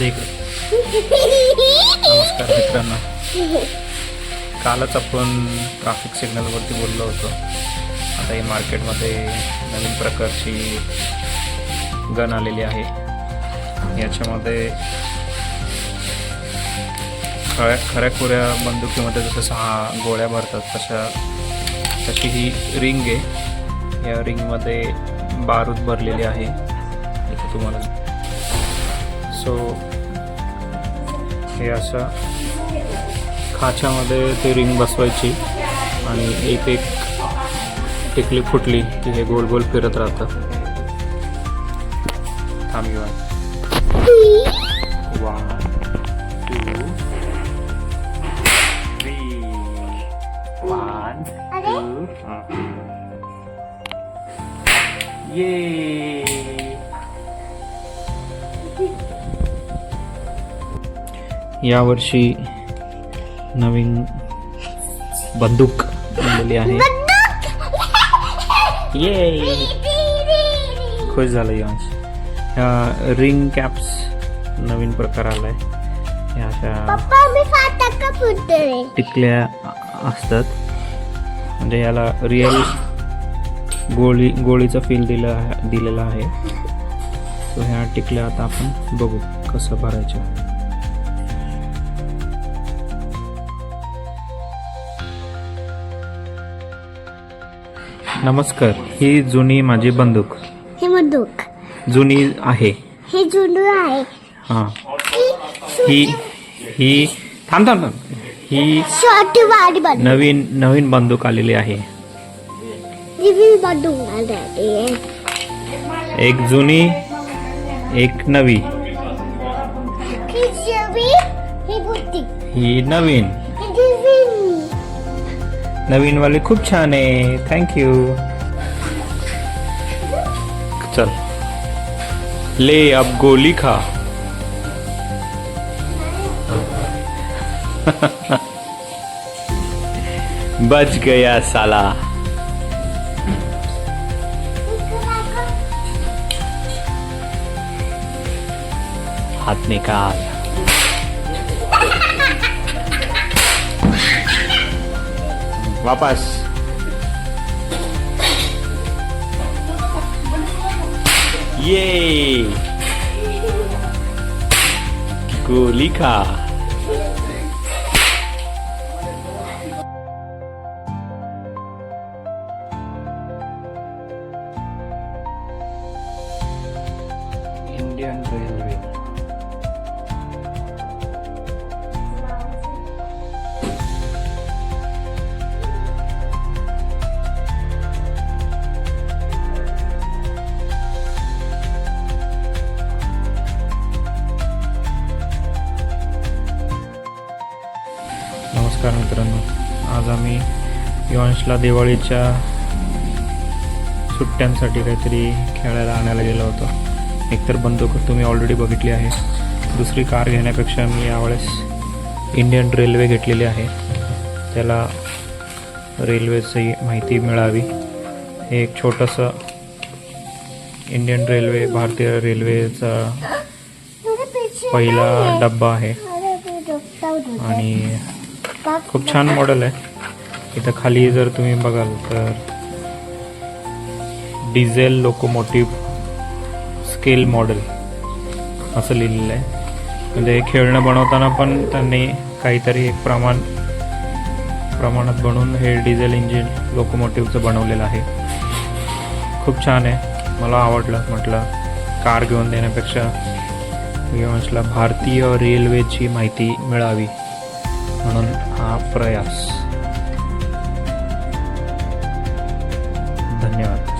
देख नमस्कार मित्रांनो. कालच आपण ट्राफिक सिग्नलवरती बोललो होतो. आता ही मार्केटमध्ये नवीन प्रकारची गन आलेली आहे. याच्यामध्ये खऱ्या खऱ्या खुऱ्या बंदुकीमध्ये जसं सहा गोळ्या भरतात तशा तशी ही रिंग आहे. या रिंगमध्ये बारूद भरलेली आहे. तुम्हाला सो हे असं खाच्यामध्ये ते रिंग बसवायची आणि एक एक टिकली फुटली की हे गोल गोल फिरत राहतं. थांब घेऊन. One two three one two ये यावर्षी नवीन बंदूक आणलेली आहे. ये खुश झालं यश. ह्या रिंग कॅप्स नवीन प्रकार आलाय. ह्या अशा टिकल्या असतात. म्हणजे याला रिअल गोळी गोळीचा फील दिला दिलेला आहे. सो ह्या टिकल्या आता आपण बघू कसं भरायचं. नमस्कार ही जुनी माझी बंदूक. हे बंदूक. जुनी आहे. हे जुनू आहे. हां. ही ही थांब थांब थांब. ही छोटी वाडी बंदूक. नवीन नवीन बंदूक आलेली आहे. दिवी बंदूक आली एक जुनी एक नवी. ही ही ही नवीन. नवीन वाले खूप छान। आहे थँक्यू चल। ले अब गोली खा। बच गया साला। हाथ निकाल। वापस ये गोली खा इंडियन नमस्कार मित्रांनो. आज आम्ही युवांशला दिवाळीच्या सुट्ट्यांसाठी काहीतरी खेळायला आणायला गेलो होतो. एकतर बंदूक तुम्ही ऑलरेडी बघितली आहे दुसरी कार घेण्यापेक्षा मी यावेळेस इंडियन रेल्वे घेतलेली आहे. त्याला रेल्वेची माहिती मिळावी. हे एक छोटंसं इंडियन रेल्वे भारतीय रेल्वेचा पहिला डब्बा आहे. आणि खूप छान मॉडेल आहे. इथं खाली जर तुम्ही बघाल तर डिझेल लोकोमोटिव्ह स्केल मॉडेल असं लिहिलेलं आहे. म्हणजे हे खेळणं बनवताना पण त्यांनी काहीतरी एक प्रमाण प्रमाणात बनवून हे डिझेल इंजिन लोकोमोटिव्हचं बनवलेलं आहे. खूप छान आहे. मला आवडलं. म्हटलं कार घेऊन देण्यापेक्षा म्हटलं भारतीय रेल्वेची माहिती मिळावी. म्हणून हा प्रयास. धन्यवाद.